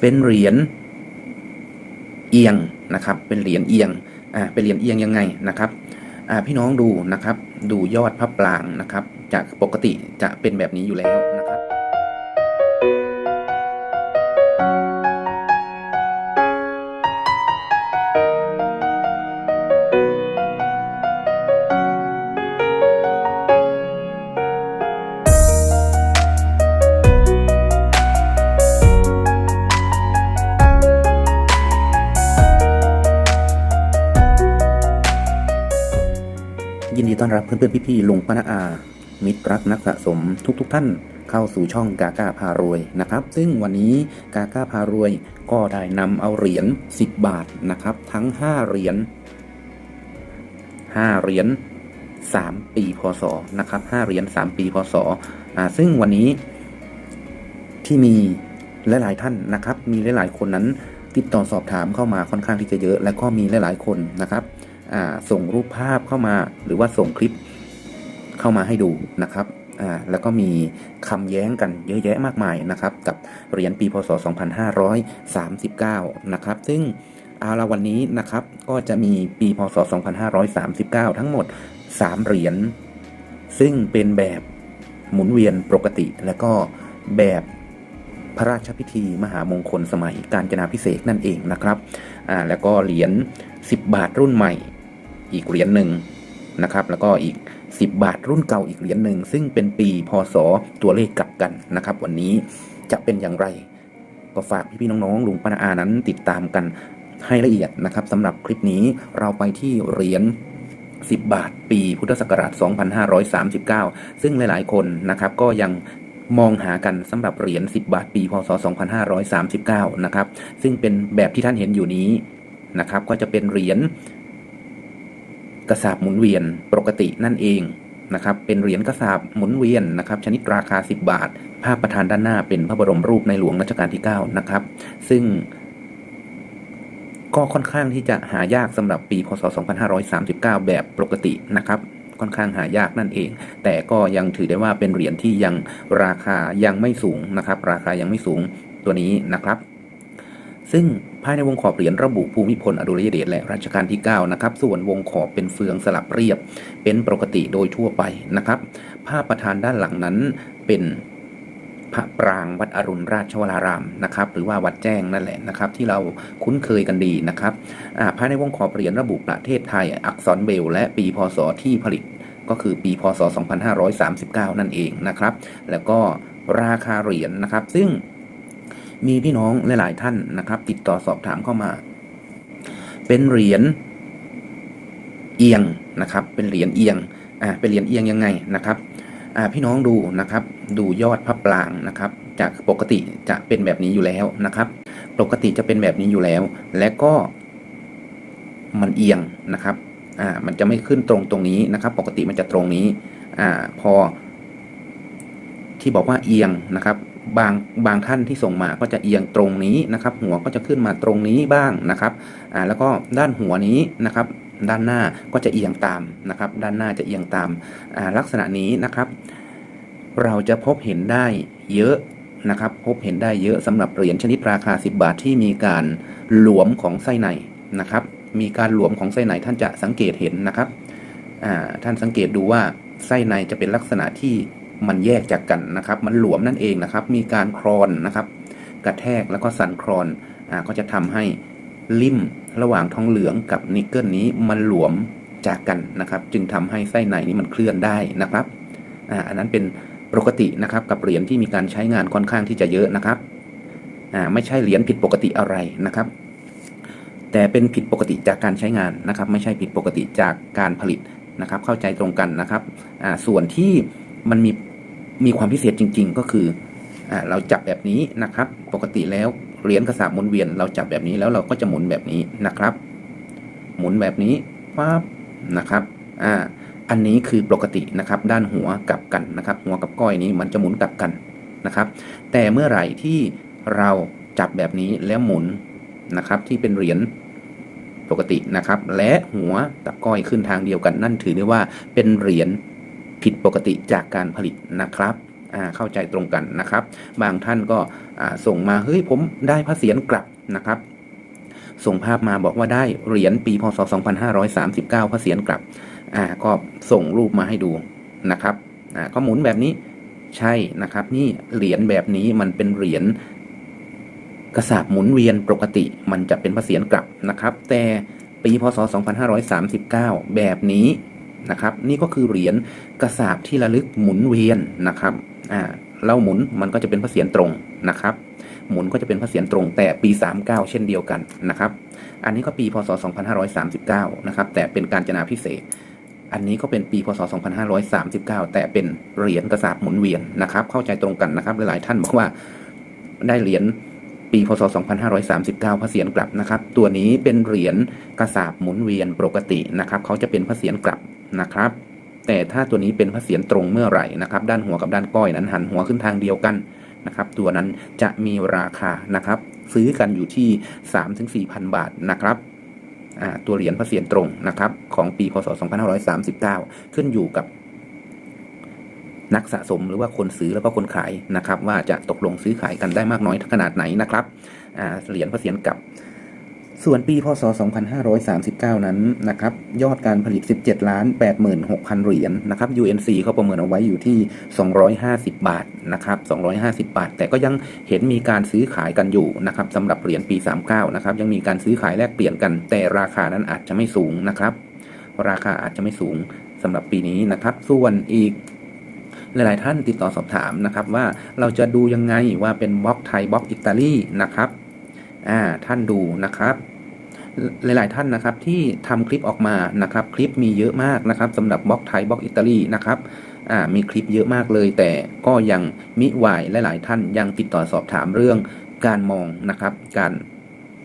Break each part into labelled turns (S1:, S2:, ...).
S1: เป็นเหรียญเอียงนะครับ เป็นเหรียญเอียงอ่าเป็นเหรียญเอียงยังไงนะครับอ่าพี่น้องดูนะครับ ดูยอดพระปรางนะครับ จากปกติจะเป็นแบบนี้อยู่แล้ว ดีต้อนรับเพื่อนๆพี่ๆลุงป้านาอา มิตรรักนักสะสมทุกๆทท่านเข้าสู่ช่องกาก้าพารวยนะครับ ซึ่งวันนี้กาก้าพารวยก็ได้นำเอาเหรียญ10 บาทนะครับ ทั้ง 5 เหรียญ5เหรียญ3 ปีพศนะครับ5เหรียญ3 ปีพศอ่าซึ่งวันนี้ที่มีหลายๆท่านนะครับ มีหลายๆคนนั้นติดต่อสอบถามเข้ามาค่อนข้างที่จะเยอะ และก็มีหลายๆคนนะครับ ส่งรูปภาพเข้ามา หรือว่าส่งคลิปเข้ามาให้ดูนะครับแล้วก็มีคำแย้งกันเยอะแยะมากมายนะครับ กับเหรียญปีพศ 2539 นะครับ ซึ่งเอาละวันนี้นะครับก็จะมีปีพศ 2539 ทั้งหมด 3 เหรียญซึ่งเป็นแบบหมุนเวียนปกติ และก็แบบพระราชพิธีมหามงคลสมัยการจนาพิเศษนั่นเองนะครับ อ่า แล้วก็เหรียญ 10 บาทรุ่นใหม่ อีกเหรียญหนึ่งนะครับแล้วก็อีก 10 บาทรุ่นเก่าอีกเหรียญหนึ่งซึ่งเป็นปีพศตัวเลขกลับกันนะครับ วันนี้จะเป็นอย่างไร ก็ฝากพี่ๆน้องๆลุงปานาอานั้นติดตามกันให้ละเอียดนะครับสำหรับคลิปนี้เราไปที่เหรียญ10 บาท ปีพุทธศักราช 2539 ซึ่งหลายๆ คนนะครับก็ยังมองหากันสำหรับเหรียญ10 บาท ปี พศ 2539 นะครับ ซึ่งเป็นแบบที่ท่านเห็นอยู่นี้นะครับ ก็จะเป็นเหรียญ กระสาบหมุนเวียนปกตินั่นเองนะครับเป็นเหรียญกระสาบหมุนเวียนนะครับชนิดราคา 10 บาท ภาพประธานด้านหน้าเป็นพระบรมรูปในหลวงรัชกาลที่9นะครับซึ่งก็ค่อนข้างที่จะหายากสำหรับปีพศ 2539 แบบปกตินะครับ ค่อนข้างหายากนั่นเอง แต่ก็ยังถือได้ว่าเป็นเหรียญที่ยังราคายังไม่สูงนะครับ ราคายังไม่สูงตัวนี้นะครับ ซึ่งภายในวงขอบเหรียญระบุภูมิพลอดุลยเดชและรัชกาลที่ 9 นะครับ ส่วนวงขอบเป็นเฟืองสลับเรียบ เป็นปกติโดยทั่วไปนะครับ ภาพประธานด้านหลังนั้นเป็นพระปรางวัดอรุณราชวรารามนะครับ หรือว่าวัดแจ้งนั่นแหละนะครับ ที่เราคุ้นเคยกันดีนะครับภายในวงขอบเหรียญระบุประเทศไทย อักษรเบล และปีพศที่ผลิตก็คือปีพศ 2539 นั่นเองนะครับ แล้วก็ราคาเหรียญนะครับ ซึ่ง มีพี่น้องหลาย ๆ ท่านนะครับ ติดต่อสอบถามเข้ามา เป็นเหรียญเอียงนะครับ เป็นเหรียญเอียงอ่าเป็นเหรียญเอียงยังไงนะครับอ่าพี่น้องดูนะครับ ดูยอดพระปรางนะครับ จากปกติจะเป็นแบบนี้อยู่แล้วนะครับ ปกติจะเป็นแบบนี้อยู่แล้ว และก็มันเอียงนะครับอ่ามันจะไม่ขึ้นตรงตรงนี้นะครับ ปกติมันจะตรงนี้อ่าพอที่บอกว่าเอียงนะครับ บางบางท่านที่ส่งมาก็จะเอียงตรงนี้นะครับ หัวก็จะขึ้นมาตรงนี้บ้างนะครับอ่าแล้วก็ด้านหัวนี้นะครับ ด้านหน้าก็จะเอียงตามนะครับ ด้านหน้าจะเอียงตามอ่าลักษณะนี้นะครับ เราจะพบเห็นได้เยอะนะครับ พบเห็นได้เยอะสำหรับเหรียญชนิดราคา 10 บาทที่มีการหลวมของไส้ในนะครับ มีการหลวมของไส้ในท่านจะสังเกตเห็นนะครับอ่าท่านสังเกตดูว่าไส้ในจะเป็นลักษณะที่ มันแยกจากกันนะครับ มันหลวมนั่นเองนะครับ มีการคลอนนะครับ กระแทกแล้วก็สั่นคลอนอ่าก็จะทำให้ลิ่มระหว่างทองเหลืองกับนิกเกิลนี้มันหลวมจากกันนะครับ จึงทำให้ไส้ในนี้มันเคลื่อนได้นะครับอ่าอันนั้นเป็นปกตินะครับกับเหรียญที่มีการใช้งานค่อนข้างที่จะเยอะนะครับอ่าไม่ใช่เหรียญผิดปกติอะไรนะครับ แต่เป็นผิดปกติจากการใช้งานนะครับ ไม่ใช่ผิดปกติจากการผลิตนะครับ เข้าใจตรงกันนะครับอ่าส่วนที่มันมี มีความพิเศษจริง ๆ ก็คืออเราจับแบบนี้นะครับ ปกติแล้วเหรียญกระสาบหมุนเวียนเราจับแบบนี้แล้วเราก็จะหมุนแบบนี้นะครับ หมุนแบบนี้ปั๊บนะครับอ่าอันนี้คือปกตินะครับ ด้านหัวกลับกันนะครับ หัวกับก้อยนี้มันจะหมุนกลับกันนะครับ แต่เมื่อไหร่ที่เราจับแบบนี้แล้วหมุนนะครับ ที่เป็นเหรียญปกตินะครับ และหัวกับก้อยขึ้นทางเดียวกันนั่นถือได้ว่าเป็นเหรียญ ผิดปกติจากการผลิตนะครับเข้าใจตรงกันนะครับ บางท่านก็ส่งมาเฮ้ยผมได้พระเศียรกลับนะครับ ส่งภาพมาบอกว่าได้เหรียญปีพศ 2539 พระเศียรกลับก็ส่งรูปมาให้ดูนะครับก็หมุนแบบนี้ใช่นะครับ นี่เหรียญแบบนี้มันเป็นเหรียญกระสาบหมุนเวียนปกติ มันจะเป็นพระเศียรกลับนะครับ แต่ปีพศ 2539 แบบนี้ นะครับ นี่ก็คือเหรียญกระสาบที่ระลึกหมุนเวียนนะครับอ่าเราหมุนมันก็จะเป็นพระเศียรตรงนะครับหมุนก็จะเป็นพระเศียรตรงแต่ปี 39 เช่นเดียวกันนะครับ อันนี้ก็ปีพศ 2539 นะครับ แต่เป็นการจนาพิเศษ อันนี้ก็เป็นปีพศ 2539 แต่เป็นเหรียญกระสาบหมุนเวียนนะครับ เข้าใจตรงกันนะครับ หลายๆท่านบอกว่าได้เหรียญปีพศ 2539 พระเศียรกลับนะครับ ตัวนี้เป็นเหรียญกระสาบหมุนเวียนปกตินะครับ เขาจะเป็นพระเศียรกลับ นะครับ แต่ถ้าตัวนี้เป็นพระเศียรตรงเมื่อไหร่นะครับ ด้านหัวกับด้านก้อยนั้นหันหัวขึ้นทางเดียวกันนะครับ ตัวนั้นจะมีราคานะครับ ซื้อกันอยู่ที่ 3-4,000 บาทนะครับตัวเหรียญพระเศียรตรงนะครับ ของปีพศ 2539 ขึ้นอยู่กับนักสะสมหรือว่าคนซื้อแล้วก็คนขายนะครับ ว่าจะตกลงซื้อขายกันได้มากน้อยขนาดไหนนะครับเหรียญพระเศียรกับ ส่วนปีพศ 2539 นั้นนะครับยอดการผลิต 17 ล้าน 86,000 เหรียญนะครับ UNC เขาประเมินเอาไว้อยู่ที่ 250 บาทนะครับ 250 บาท แต่ก็ยังเห็นมีการซื้อขายกันอยู่นะครับสำหรับเหรียญปี 39 นะครับ ยังมีการซื้อขายแลกเปลี่ยนกัน แต่ราคานั้นอาจจะไม่สูงนะครับ ราคาอาจจะไม่สูงสำหรับปีนี้นะครับ ส่วนอีกหลาย ๆ ท่านติดต่อสอบถามนะครับว่าเราจะดูยังไงว่าเป็นบล็อกไทยบล็อกอิตาลีนะครับอ่าท่านดูนะครับ หลาย ๆ ท่านนะครับที่ทำคลิปออกมานะครับคลิปมีเยอะมากนะครับสำหรับบล็อกไทยบล็อกอิตาลีนะครับมีคลิปเยอะมากเลย แต่ก็ยังมิไหวหลาย ๆ ท่านยังติดต่อสอบถามเรื่องการมองนะครับ การ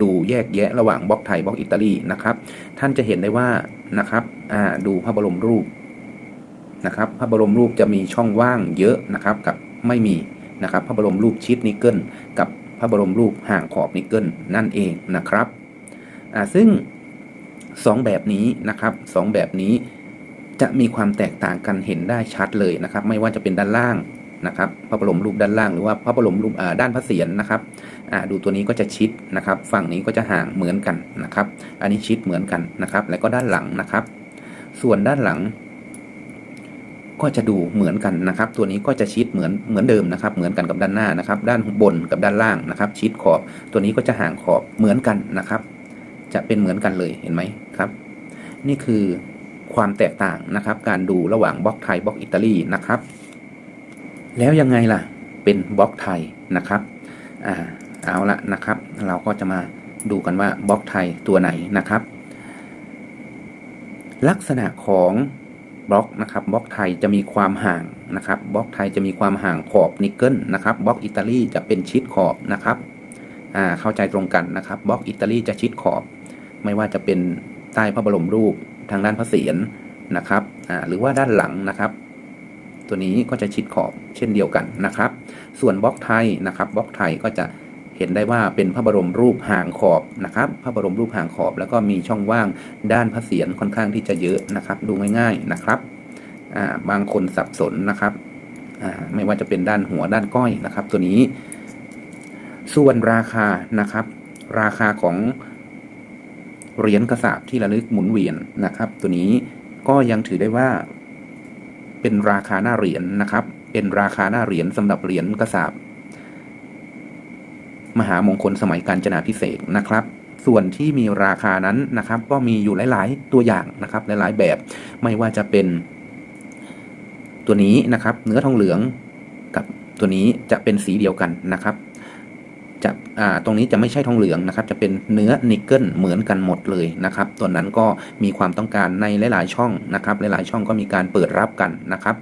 S1: ดูแยกแยะระหว่างบล็อกไทยบล็อกอิตาลีนะครับ ท่านจะเห็นได้ว่านะครับดูพระบรมรูปนะครับ พระบรมรูปจะมีช่องว่างเยอะนะครับกับไม่มีนะครับ พระบรมรูปชิดนิกเกิลกับพระบรมรูปห่างขอบนิกเกิลนั่นเองนะครับ อ่าซึ่งสองแบบนี้นะครับสองแบบนี้จะมีความแตกต่างกันเห็นได้ชัดเลยนะครับ ไม่ว่าจะเป็นด้านล่างนะครับ พระบรมรูปด้านล่างหรือว่าพระบรมรูปด้านพระเศียรนะครับดูตัวนี้ก็จะชิดนะครับ ฝั่งนี้ก็จะห่างเหมือนกันนะครับ อันนี้ชิดเหมือนกันนะครับ แล้วก็ด้านหลังนะครับ ส่วนด้านหลัง ก็จะดูเหมือนกันนะครับ ตัวนี้ก็จะชิดเหมือนเหมือนเดิมนะครับ เหมือนกันกับด้านหน้านะครับ ด้านบนกับด้านล่างนะครับ ชิดขอบ ตัวนี้ก็จะห่างขอบเหมือนกันนะครับ จะเป็นเหมือนกันเลยเห็นไหมครับ นี่คือความแตกต่างนะครับ การดูระหว่างบล็อกไทยบล็อกอิตาลีนะครับ แล้วยังไงล่ะเป็นบล็อกไทยนะครับอ่าเอาละนะครับ เราก็จะมาดูกันว่าบล็อกไทยตัวไหนนะครับ ลักษณะของบล็อกนะครับบล็อกไทยจะมีความห่างนะครับบล็อกไทยจะมีความห่างขอบนิกเกิลนะครับบล็อกอิตาลีจะเป็นชิดขอบนะครับอ่าเข้าใจตรงกันนะครับบล็อกอิตาลีจะชิดขอบ ไม่ว่าจะเป็นใต้พระบรมรูปทางด้านพระเศียรนะครับหรือว่าด้านหลังนะครับ ตัวนี้ก็จะชิดขอบเช่นเดียวกันนะครับ ส่วนบล็อกไทยนะครับบล็อกไทยก็จะเห็นได้ว่าเป็นพระบรมรูปห่างขอบนะครับ พระบรมรูปห่างขอบแล้วก็มีช่องว่างด้านพระเศียรค่อนข้างที่จะเยอะนะครับ ดูง่ายๆนะครับบางคนสับสนนะครับไม่ว่าจะเป็นด้านหัวด้านก้อยนะครับ ตัวนี้ ส่วนราคานะครับ ราคาของ เหรียญกระสาบที่ระลึกหมุนเวียนนะครับ ตัวนี้ก็ยังถือได้ว่า เป็นราคาหน้าเหรียญนะครับ เป็นราคาหน้าเหรียญสำหรับเหรียญกระสาบมหามงคลสมัยการจนาพิเศษนะครับ ส่วนที่มีราคานั้นนะครับ ก็มีอยู่หลาย ๆ ตัวอย่างนะครับ หลาย ๆ แบบไม่ว่าจะเป็น ตัวนี้นะครับ เนื้อทองเหลืองกับตัวนี้จะเป็นสีเดียวกันนะครับ จะตรงนี้จะไม่ใช่ทองเหลืองนะครับ จะเป็นเนื้อนิกเกิลเหมือนกันหมดเลยนะครับ ตัวนั้นก็มีความต้องการในหลาย ๆ ช่องนะครับ หลาย ๆ ช่องก็มีการเปิดรับกันนะครับ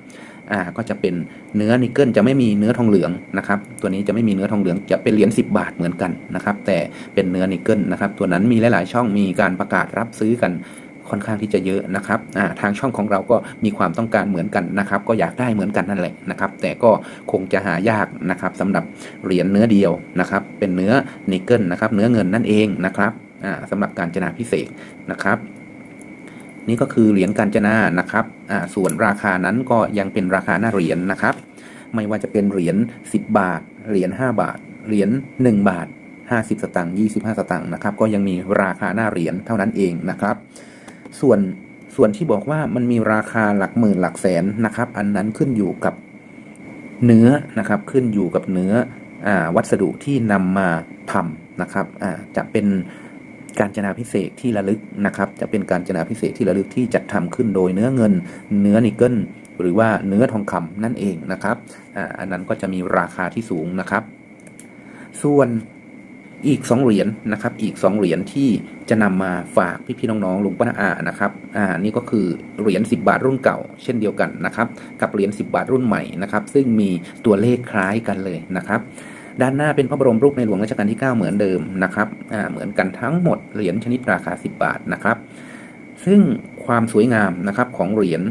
S1: อ่าก็จะเป็นเนื้อนิกเกิลจะไม่มีเนื้อทองเหลืองนะครับ ตัวนี้จะไม่มีเนื้อทองเหลืองจะเป็นเหรียญ10 บาทเหมือนกันนะครับ แต่เป็นเนื้อนิกเกิลนะครับ ตัวนั้นมีหลาย ๆ ช่องมีการประกาศรับซื้อกัน ค่อนข้างที่จะเยอะนะครับทางช่องของเราก็มีความต้องการเหมือนกันนะครับ ก็อยากได้เหมือนกันนั่นแหละนะครับ แต่ก็คงจะหายากนะครับสำหรับเหรียญเนื้อเดียวนะครับ เป็นเนื้อนิกเกิลนะครับ เนื้อเงินนั่นเองนะครับอ่าสำหรับการจนาพิเศษนะครับนี่ก็คือเหรียญกาญจนานะครับ ส่วนราคานั้นก็ยังเป็นราคาหน้าเหรียญนะครับ ไม่ว่าจะเป็นเหรียญ10 บาท เหรียญ5บาท เหรียญ1บาท 50 สตางค์ 25 สตางค์นะครับ ก็ยังมีราคาหน้าเหรียญเท่านั้นเองนะครับ ส่วนส่วนที่บอกว่ามันมีราคาหลักหมื่นหลักแสนนะครับ อันนั้นขึ้นอยู่กับเนื้อนะครับ ขึ้นอยู่กับเนื้ออวัสดุที่นำมาทำนะครับจะเป็นการจนาพิเศษที่ระลึกนะครับ จะเป็นการจนาพิเศษที่ระลึกที่จัดทำขึ้นโดยเนื้อเงิน เนื้อนิกเกิลหรือว่าเนื้อทองคำนั่นเองนะครับออันนั้นก็จะมีราคาที่สูงนะครับ ส่วน อีก 2 เหรียญนะครับ อีก 2 เหรียญที่จะนำมาฝากพี่ๆน้องๆลุงป้าน้าอานะครับ อ่า นี่ก็คือเหรียญ10 บาทรุ่นเก่า เช่นเดียวกันนะครับ กับเหรียญ10 บาทรุ่นใหม่นะครับ ซึ่งมีตัวเลขคล้ายกันเลยนะครับด้านหน้าเป็นพระบรมรูปในหลวงรัชกาลที่ 9 เหมือนเดิมนะครับอ่าเหมือนกันทั้งหมดเหรียญชนิดราคา 10 บาทนะครับ ซึ่งความสวยงามนะครับของเหรียญ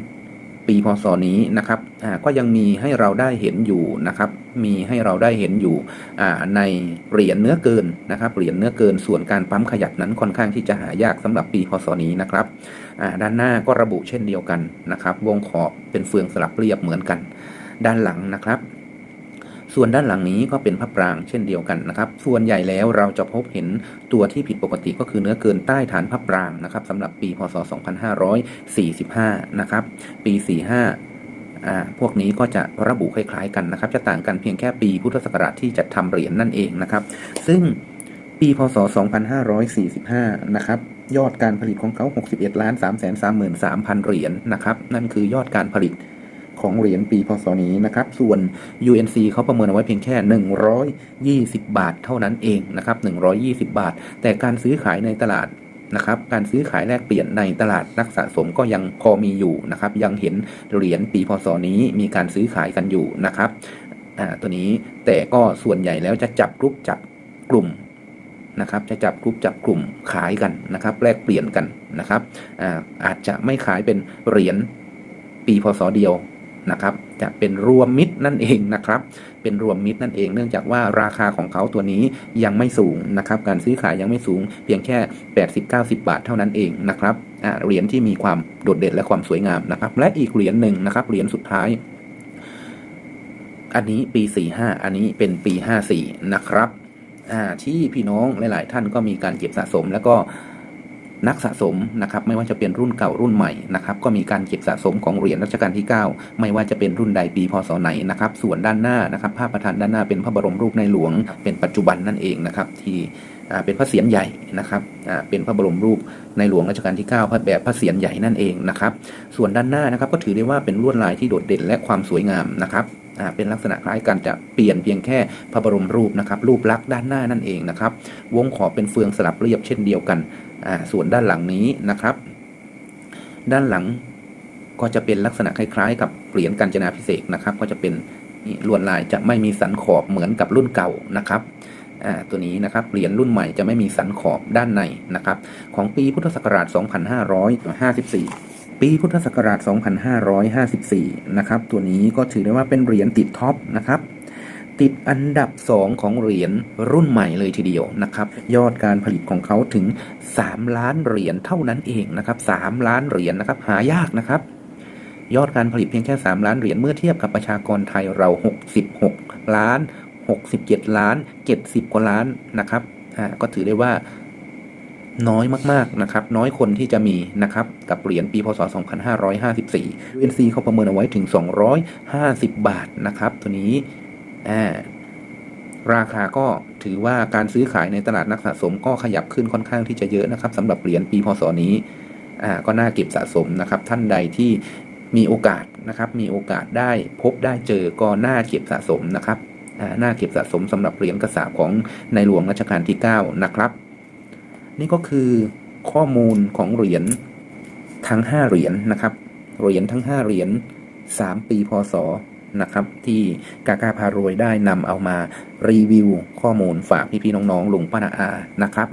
S1: ปีพศนี้นะครับก็ยังมีให้เราได้เห็นอยู่นะครับ มีให้เราได้เห็นอยู่ในเหรียญเนื้อเกินนะครับเหรียญเนื้อเกินส่วนการปั๊มขยับนั้นค่อนข้างที่จะหายากสำหรับปีพศนี้นะครับด้านหน้าก็ระบุเช่นเดียวกันนะครับ วงขอบเป็นเฟืองสลับเรียบเหมือนกัน ด้านหลังนะครับ ส่วนด้านหลังนี้ก็เป็นพระปรางเช่นเดียวกันนะครับ ส่วนใหญ่แล้วเราจะพบเห็นตัวที่ผิดปกติก็คือเนื้อเกินใต้ฐานพระปรางนะครับสำหรับปีพศ 2545 นะครับ ปี 45พวกนี้ก็จะระบุคล้ายๆกันนะครับ จะต่างกันเพียงแค่ปีพุทธศักราชที่จะทำเหรียญนั่นเองนะครับ ซึ่งปีพศ 2545 นะครับ ยอดการผลิตของเขา 61 ล้าน3 3 3 3 0 0เหรียญนะครับ นั่นคือยอดการผลิต ของเหรียญปีพศนี้นะครับ ส่วน UNC เขาประเมินเอาไว้เพียงแค่ 120 บาทเท่านั้นเองนะครับ 120 บาท แต่การซื้อขายในตลาดนะครับการซื้อขายแลกเปลี่ยนในตลาดนักสะสมก็ยังพอมีอยู่นะครับ ยังเห็นเหรียญปีพศนี้มีการซื้อขายกันอยู่นะครับตัวนี้แต่ก็ส่วนใหญ่แล้วจะจับกลุ่มจับกลุ่มนะครับ จะจับกลุ่มจับกลุ่มขายกันนะครับ แลกเปลี่ยนกันนะครับอาอาจจะไม่ขายเป็นเหรียญปีพศเดียว นะครับ จะเป็นรวมมิตรนั่นเองนะครับ เป็นรวมมิตรนั่นเอง เนื่องจากว่าราคาของเขาตัวนี้ยังไม่สูงนะครับ การซื้อขายยังไม่สูงเพียงแค่ 80-90 บาทเท่านั้นเองนะครับเหรียญที่มีความโดดเด่นและความสวยงามนะครับ และอีกเหรียญหนึ่งนะครับ เหรียญสุดท้าย อันนี้ปี 45 อันนี้เป็นปี 54 นะครับที่พี่น้องหลาย ๆ ท่านก็มีการเก็บสะสมแล้วก็ นักสะสมนะครับไม่ว่าจะเป็นรุ่นเก่ารุ่นใหม่นะครับก็มีการเก็บสะสมของเหรียญรัชกาลที่ 9 ไม่ว่าจะเป็นรุ่นใดปีพศไหนนะครับส่วนด้านหน้านะครับภาพประธานด้านหน้าเป็นพระบรมรูปในหลวง เป็นปัจจุบันนั่นเองนะครับที่เป็นพระเศียรใหญ่นะครับเป็นพระบรมรูปในหลวงรัชกาลที่ 9 พระแบบพระเศียรใหญ่นั่นเองนะครับส่วนด้านหน้านะครับก็ถือได้ว่าเป็นลวดลายที่โดดเด่นและความสวยงามนะครับ เป็นลักษณะคล้ายกันจะเปลี่ยนเพียงแค่พระบรมรูปนะครับรูปลักษณ์ด้านหน้านั่นเองนะครับ วงขอบเป็นเฟืองสลับเรียบเช่นเดียวกันส่วนด้านหลังนี้นะครับ ด้านหลังก็จะเป็นลักษณะคล้าย ๆ กับเหรียญกาญจนาพิเศษนะครับ ก็จะเป็นลวดลายจะไม่มีสันขอบเหมือนกับรุ่นเก่านะครับตัวนี้นะครับเหรียญรุ่นใหม่จะไม่มีสันขอบด้านในนะครับ ของปีพุทธศักราช 2554 ปีพุทธศักราช 2554 นะครับ ตัวนี้ก็ถือได้ว่าเป็นเหรียญติดท็อปนะครับ ติดอันดับ 2 ของเหรียญรุ่นใหม่เลยทีเดียวนะครับ ยอดการผลิตของเขาถึง 3 ล้านเหรียญเท่านั้นเองนะครับ3ล้านเหรียญนะครับ หายากนะครับ ยอดการผลิตเพียงแค่ 3 ล้านเหรียญเมื่อเทียบกับประชากรไทยเรา 66 ล้าน 67 ล้าน 70 กว่าล้านนะครับ ก็ถือได้ว่า น้อยมากๆนะครับน้อยคนที่จะมีนะครับกับเหรียญปีพศ 2554 UNC เขาประเมินเอาไว้ถึง 250 บาทนะครับ ตัวนี้ราคาก็ถือว่าการซื้อขายในตลาดนักสะสมก็ขยับขึ้นค่อนข้างที่จะเยอะนะครับสำหรับเหรียญปีพศนี้ก็น่าเก็บสะสมนะครับ ท่านใดที่มีโอกาสนะครับมีโอกาสได้พบได้เจอก็น่าเก็บสะสมนะครับน่าเก็บสะสมสำหรับเหรียญกระสาบของในหลวงรัชกาลที่ 9 นะครับ นี่ก็คือข้อมูลของเหรียญทั้ง 5 เหรียญนะครับ เหรียญทั้ง 5 เหรียญ3 ปีพศนะครับ ที่กากาพารวยได้นำเอามารีวิวข้อมูลฝากพี่ๆน้องๆลุงป้านาอา นะครับ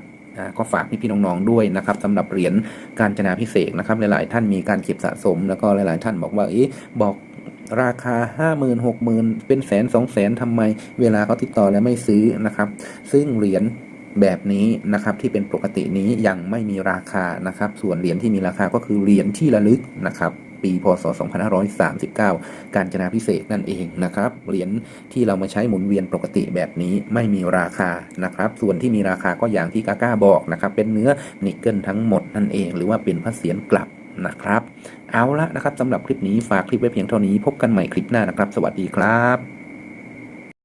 S1: ก็ฝากพี่ๆน้องๆด้วยนะครับสำหรับเหรียญการจนาพิเศษนะครับ หลายๆ ท่านมีการเก็บสะสม แล้วก็หลายๆ ท่านบอกว่าเอ๊ะบอกราคา 5 0 0 0 0 6 0 0 0เป็นแสนสองแสนทำไม เวลาเขาติดต่อแล้วไม่ซื้อนะครับ ซึ่งเหรียญ แบบนี้นะครับที่เป็นปกตินี้ยังไม่มีราคานะครับ ส่วนเหรียญที่มีราคาก็คือเหรียญที่ระลึกนะครับ ปีพศ 2539 การจนาพิเศษนั่นเองนะครับเหรียญที่เรามาใช้หมุนเวียนปกติแบบนี้ไม่มีราคานะครับ ส่วนที่มีราคาก็อย่างที่กาก้าบอกนะครับ เป็นเนื้อนิกเกิลทั้งหมดนั่นเอง หรือว่าเป็นพระเศียรกลับนะครับ เอาละนะครับสำหรับคลิปนี้ฝากคลิปไว้เพียงเท่านี้พบกันใหม่คลิปหน้านะครับ สวัสดีครับ